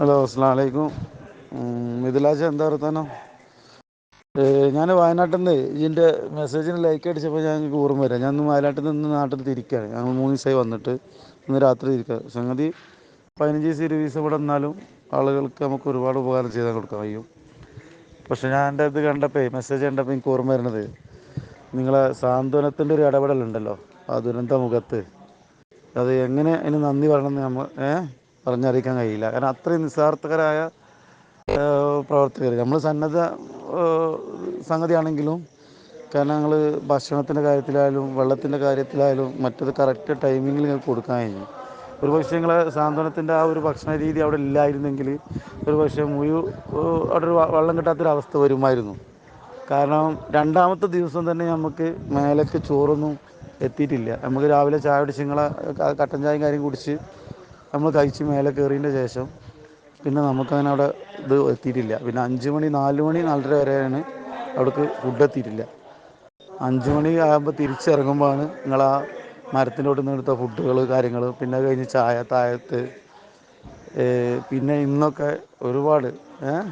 Hello അസ്സാം വലൈക്കും മിഥിലാജ് എന്താ വർത്താനം? ഞാൻ വയനാട്ടിൽ നിന്ന് ഇതിന്റെ മെസ്സേജിന് ലൈക്ക് അടിച്ചപ്പോൾ ഞാൻ എനിക്ക് ഓർമ്മ വരാം. ഞാൻ വയനാട്ടിൽ നിന്ന് നാട്ടിൽ തിരിക്കുകയാണ് ഞങ്ങൾ മൂന്ന് ദിവസമായി വന്നിട്ട്. ഇന്ന് രാത്രി തിരിക്കുക സംഗതി പതിനഞ്ച് ദിവസം ഇരുപത് ദിവസം ഇവിടെ നിന്നാലും ആളുകൾക്ക് നമുക്ക് ഒരുപാട് ഉപകാരം ചെയ്താൽ കൊടുക്കാൻ കഴിയും. പക്ഷേ ഞാൻ എന്റെ ഇത് കണ്ടപ്പോൾ മെസ്സേജ് കണ്ടപ്പോൾ എനിക്ക് ഓർമ്മ വരുന്നത് നിങ്ങളെ സാന്ത്വനത്തിന്റെ ഒരു ഇടപെടലുണ്ടല്ലോ. ആ ദുരന്ത മുഖത്ത് അത് എങ്ങനെ അതിന് നന്ദി പറയണമെന്ന് നമ്മൾ ഏഹ് പറഞ്ഞറിയിക്കാൻ കഴിയില്ല. കാരണം അത്രയും നിസ്സാർത്ഥകരായ പ്രവർത്തകർ നമ്മൾ സന്നദ്ധ സംഗതിയാണെങ്കിലും കാരണം ഞങ്ങൾ ഭക്ഷണത്തിന്റെ കാര്യത്തിലായാലും വെള്ളത്തിന്റെ കാര്യത്തിലായാലും മറ്റത് കറക്റ്റ് ടൈമിങ്ങിൽ ഞങ്ങൾക്ക് കൊടുക്കാൻ കഴിഞ്ഞു. ഒരു പക്ഷേ നിങ്ങളെ സാന്ത്വനത്തിന്റെ ആ ഒരു ഭക്ഷണ രീതി അവിടെ ഇല്ലായിരുന്നെങ്കിൽ ഒരു പക്ഷേ മുഴു അവിടെ ഒരു വെള്ളം കിട്ടാത്തൊരവസ്ഥ വരുമായിരുന്നു. കാരണം രണ്ടാമത്തെ ദിവസം തന്നെ നമുക്ക് മേലേക്ക് ചോറൊന്നും എത്തിയിട്ടില്ല. നമുക്ക് രാവിലെ ചായ കുടിച്ച് നിങ്ങളെ കട്ടൻ ചായയും കാര്യം കുടിച്ച് നമ്മൾ കഴിച്ച് മേലെ കയറിയതിന്റെ ശേഷം പിന്നെ നമുക്കതിനവിടെ ഇത് എത്തിയിട്ടില്ല. പിന്നെ അഞ്ച് മണി നാല് മണി നാലര വരെയാണ് അവിടേക്ക് ഫുഡ് എത്തിയിട്ടില്ല. അഞ്ച് മണി ആകുമ്പോൾ തിരിച്ചിറങ്ങുമ്പോഴാണ് നിങ്ങൾ ആ മരത്തിന്റെ ചോട്ടിൽ നിന്ന് എടുത്ത ഫുഡുകൾ കാര്യങ്ങൾ പിന്നെ കഴിഞ്ഞ് ചായ താഴത്ത് പിന്നെ ഇന്നൊക്കെ ഒരുപാട് ഏഹ്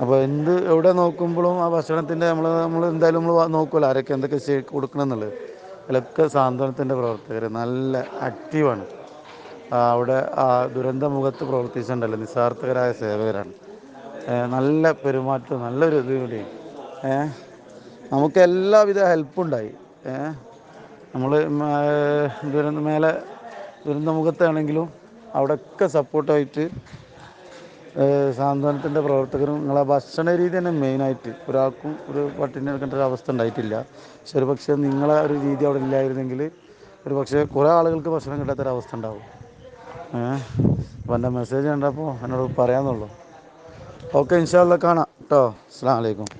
അപ്പോൾ എന്ത് എവിടെ നോക്കുമ്പോഴും ആ ഭക്ഷണത്തിന്റെ നമ്മൾ നമ്മൾ എന്തായാലും നമ്മൾ നോക്കുമല്ലോ ആരൊക്കെ എന്തൊക്കെ കൊടുക്കണം എന്നുള്ളത് അതിലൊക്കെ സാന്ത്വനത്തിന്റെ പ്രവർത്തകർ നല്ല ആക്റ്റീവാണ് അവിടെ ആ ദുരന്ത മുഖത്ത് പ്രവർത്തിച്ചിട്ടുണ്ടല്ലോ നിസ്സാർത്ഥകരായ സേവകരാണ്. നല്ല പെരുമാറ്റം നല്ലൊരു ഇത് കൂടി. നമുക്ക് എല്ലാവിധ ഹെൽപ്പുണ്ടായി. നമ്മൾ ദുരന്ത മേലെ ദുരന്തമുഖത്താണെങ്കിലും അവിടെയൊക്കെ സപ്പോർട്ടായിട്ട് സാന്ത്വനത്തിന്റെ പ്രവർത്തകരും നിങ്ങളെ ഭക്ഷണ രീതി തന്നെ മെയിനായിട്ട് ഒരാൾക്കും ഒരു പട്ടിണി എടുക്കേണ്ട ഒരു അവസ്ഥ ഉണ്ടായിട്ടില്ല. പക്ഷെ ഒരു പക്ഷേ നിങ്ങളെ ഒരു രീതി അവിടെ ഇല്ലായിരുന്നെങ്കിൽ ഒരു പക്ഷേ കുറേ ആളുകൾക്ക് ഭക്ഷണം കിട്ടാത്തൊരവസ്ഥ ഉണ്ടാവും. അപ്പോൾ എന്റെ മെസ്സേജ് കണ്ടപ്പോൾ എന്നോട് പറയാമെന്നുള്ളൂ ഓക്കെ ഇൻഷാല്ല കാണാം. കേട്ടോ അസ്സാം വലൈക്കും